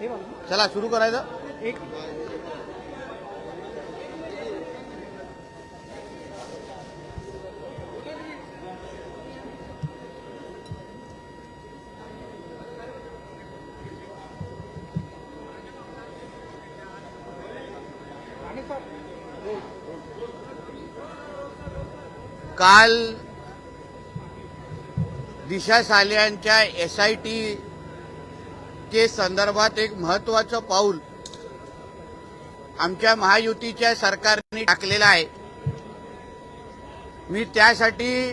चला सुरू करायचं. एक. काल दिशा सालियांच्या एस आय टी ते संदर्भात एक महत्वाचं पाऊल आमच्या महायुतीच्या सरकारने टाकलेलं आहे. मी त्यासाठी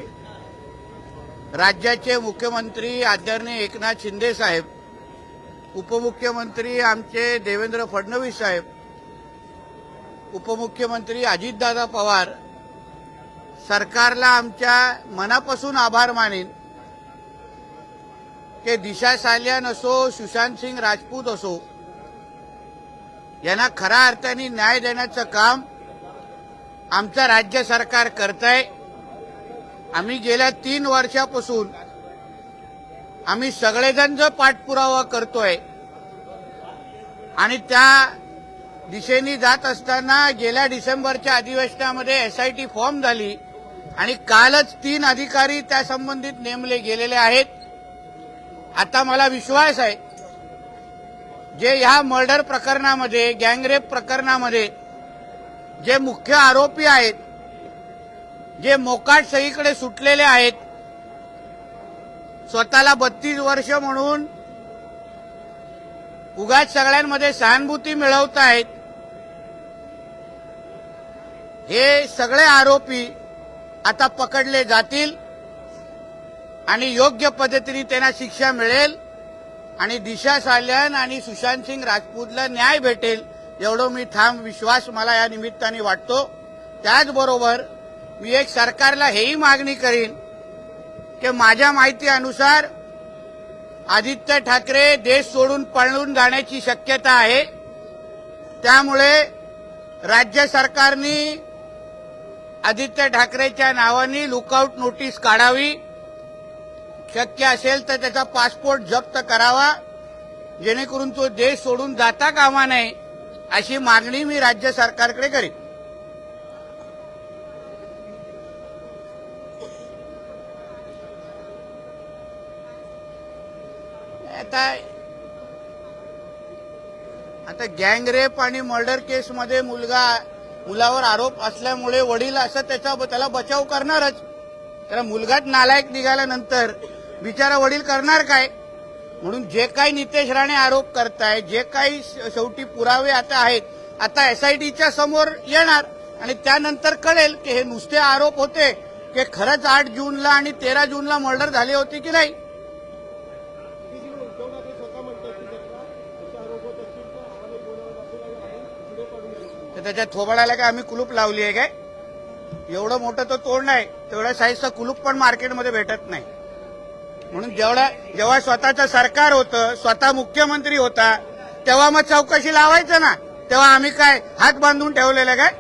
राज्याचे मुख्यमंत्री आदरणीय एकनाथ शिंदे साहेब उपमुख्यमंत्री आमचे देवेंद्र फडणवीस साहेब उपमुख्यमंत्री अजितदादा पवार सरकारला आमच्या मनापासून आभार मानेन. की दिशा सालियान असो सुशांत सिंग राजपूत असो. यांना खऱ्या अर्थाने न्याय देण्याचं काम आमचं राज्य सरकार करत आहे आम्ही गेल्या तीन वर्षापासून आम्ही सगळेजण जो पाठपुरावा करतोय आणि त्या दिशेने जात असताना गेल्या डिसेंबरच्या अधिवेशनामध्ये एसआयटी फॉर्म झाली आणि कालच तीन अधिकारी त्या संबंधित नेमले गेलेले आहेत. आता मला विश्वास आहे जे ह्या मर्डर प्रकरणामध्ये गँगरेप प्रकरणामध्ये जे मुख्य आरोपी आहेत जे मोकाट सईकडे सुटलेले आहेत स्वतःला बत्तीस वर्ष म्हणून उगाच सगळ्यांमध्ये सहानुभूती मिळवत आहेत हे सगळे आरोपी आता पकडले जातील. आणि योग्य पद्धतीने त्यांना शिक्षा मिळेल आणि दिशा साल्यान आणि सुशांत सिंग राजपूतला न्याय भेटेल एवढं मी ठाम विश्वास मला या निमित्ताने वाटतो. त्याचबरोबर मी एक सरकारला हेही मागणी करीन की माझ्या माहितीनुसार आदित्य ठाकरे देश सोडून पळून जाण्याची शक्यता आहे. त्यामुळे राज्य सरकारने आदित्य ठाकरेच्या नावाने लुकआउट नोटीस काढावी. शक्य असेल तर त्याचा पासपोर्ट जप्त करावा जेणेकरून तो देश सोडून जाता कामा नये अशी मागणी मी राज्य सरकारकडे करीन. आता आता गँगरेप आणि मर्डर केसमध्ये मुलगा मुलावर आरोप असल्यामुळे वडील असं त्याचा त्याला बचाव करणारच. त्याला मुलगाच नालायक निघाल्यानंतर बिचारा वडील करणार काय? म्हणून जे काही नितेश राणे आरोप करताय जे काही शेवटी पुरावे आता आहेत आता एसआयटीच्या समोर येणार. आणि त्यानंतर कळेल की हे नुसते आरोप होते की खरंच आठ जूनला आणि तेरा जूनला मर्डर झाले होते की नाही? तर तर त्याच्या थोबाडाला काय आम्ही कुलूप लावली आहे काय? एवढं मोठं तो तोंड आहे तेवढ्या साईजचं कुलूप पण मार्केटमध्ये भेटत नाही. म्हणून जेवढा जेव्हा स्वतःचं सरकार होतं स्वतः मुख्यमंत्री होता तेव्हा मग चौकशी लावायचं ना. तेव्हा आम्ही काय हात बांधून ठेवलेलं काय?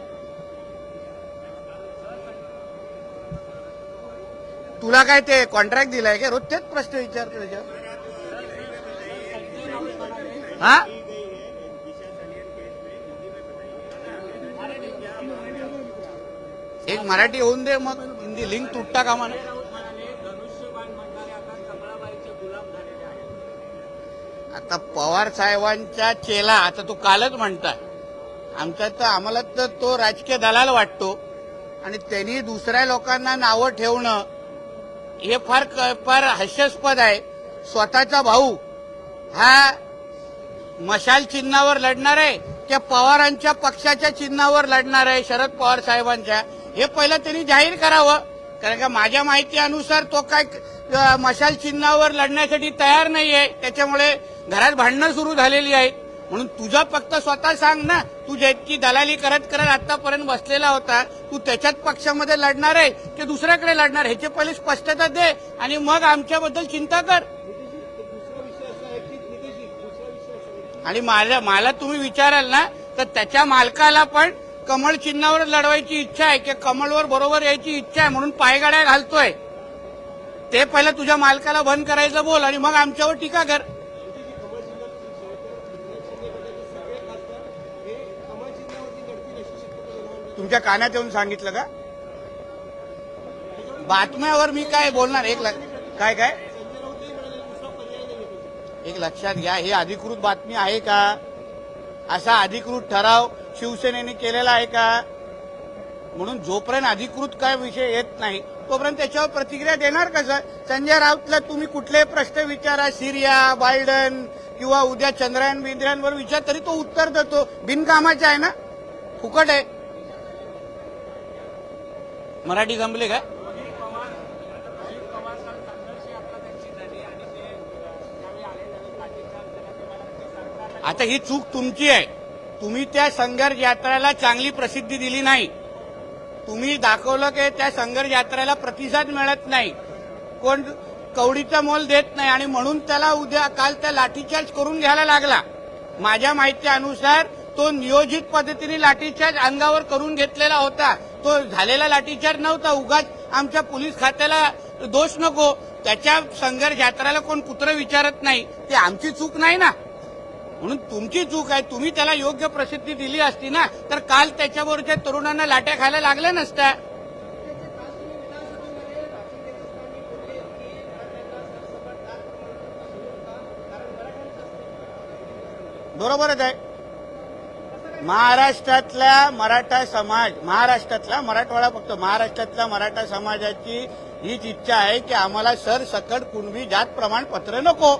तुला काय ते कॉन्ट्रॅक्ट दिलाय का रोज तेच प्रश्न विचारतो त्याच्यावर. हा? एक मराठी होऊन दे मग हिंदी लिंक तुटता कामा नये. आता पवार साहेबांच्या चेला आता तो कालच म्हणताय. आमच्या तर आम्हाला तर तो राजकीय दलाल वाटतो. आणि त्यांनी दुसऱ्या लोकांना नावं ठेवणं हे फार क- फार हास्यास्पद आहे. स्वतःचा भाऊ हा मशाल चिन्हावर लढणार आहे त्या पवारांच्या पक्षाच्या चिन्हावर लढणार आहे शरद पवार साहेबांच्या. हे पहिलं त्यांनी जाहीर करावं. कारण का माझ्या माहितीनुसार तो काय मशाल चिन्हावर लढण्यासाठी तयार नाही आहे त्याच्यामुळे घरात भांडणं सुरू झालेली आहेत. म्हणून तुझा फक्त स्वतः सांग ना. तू ज्याची दलाली करत करत आतापर्यंत बसलेला होता तू त्याच्याच पक्षामध्ये लढणार आहे की दुसऱ्याकडे लढणार ह्याची पहिले स्पष्टता दे आणि मग आमच्याबद्दल चिंता कर. आणि माझ्या मला तुम्ही विचाराल ना तर त्याच्या मालकाला पण कमळ चिन्हावर लढवायची इच्छा आहे की कमळवर बरोबर यायची इच्छा आहे म्हणून पायगाड्या घालतोय. ते पहिलं तुझ्या मालकाला बंद करायचं बोल आणि मग आमच्यावर टीका कर. तुमच्या कानात येऊन सांगितलं का? बातम्यावर मी काय बोलणार? एक काय काय? एक लक्षात घ्या ही अधिकृत बातमी आहे का? असा अधिकृत ठराव शिवसेनेने केलेला आहे का? म्हणून जोपर्यंत अधिकृत काय विषय येत नाही तोपर्यंत त्याच्यावर प्रतिक्रिया देणार कसं संजय राऊतला तुम्ही कुठलेही प्रश्न विचारा सिरिया बायडन किंवा उद्या चंद्रयान बिंद्र्यांवर विचार तरी तो उत्तर देतो. बिनकामाचा आहे ना? फुकट आहे. मराठी जमले का? आता ही चूक तुमची आहे. तुम्ही त्या संघर्ष यात्रेला चांगली प्रसिद्धी दिली नाही. तुम्ही दाखवलं की त्या संघर्ष यात्रेला प्रतिसाद मिळत नाही. कोण कवडीचा मोल देत नाही आणि म्हणून त्याला उद्या काल त्या लाठीचार्ज करून घ्यायला लागला. माझ्या माहितीनुसार तो नियोजित पद्धतीने लाठीचार्ज अंगावर करून घेतलेला होता. तो झालेला लाठीचार्ज नव्हता. उगाच आमच्या पोलीस खात्याला दोष नको. त्याच्या संघर्ष यात्रेला कोण कुत्र विचारत नाही. ते आमची चूक नाही ना? म्हणून तुमची चूक आहे. तुम्ही त्याला योग्य प्रसिद्धी दिली असती ना तर काल त्याच्यावरच्या तरुणांना लाट्या खायला लागल्या नसत्या. बरोबरच आहे. महाराष्ट्रातला मराठा समाज महाराष्ट्रातला मराठवाडा फक्त महाराष्ट्रातल्या मराठा समाजाची हीच इच्छा आहे की आम्हाला सरसकट कुणबी जात प्रमाणपत्र नको.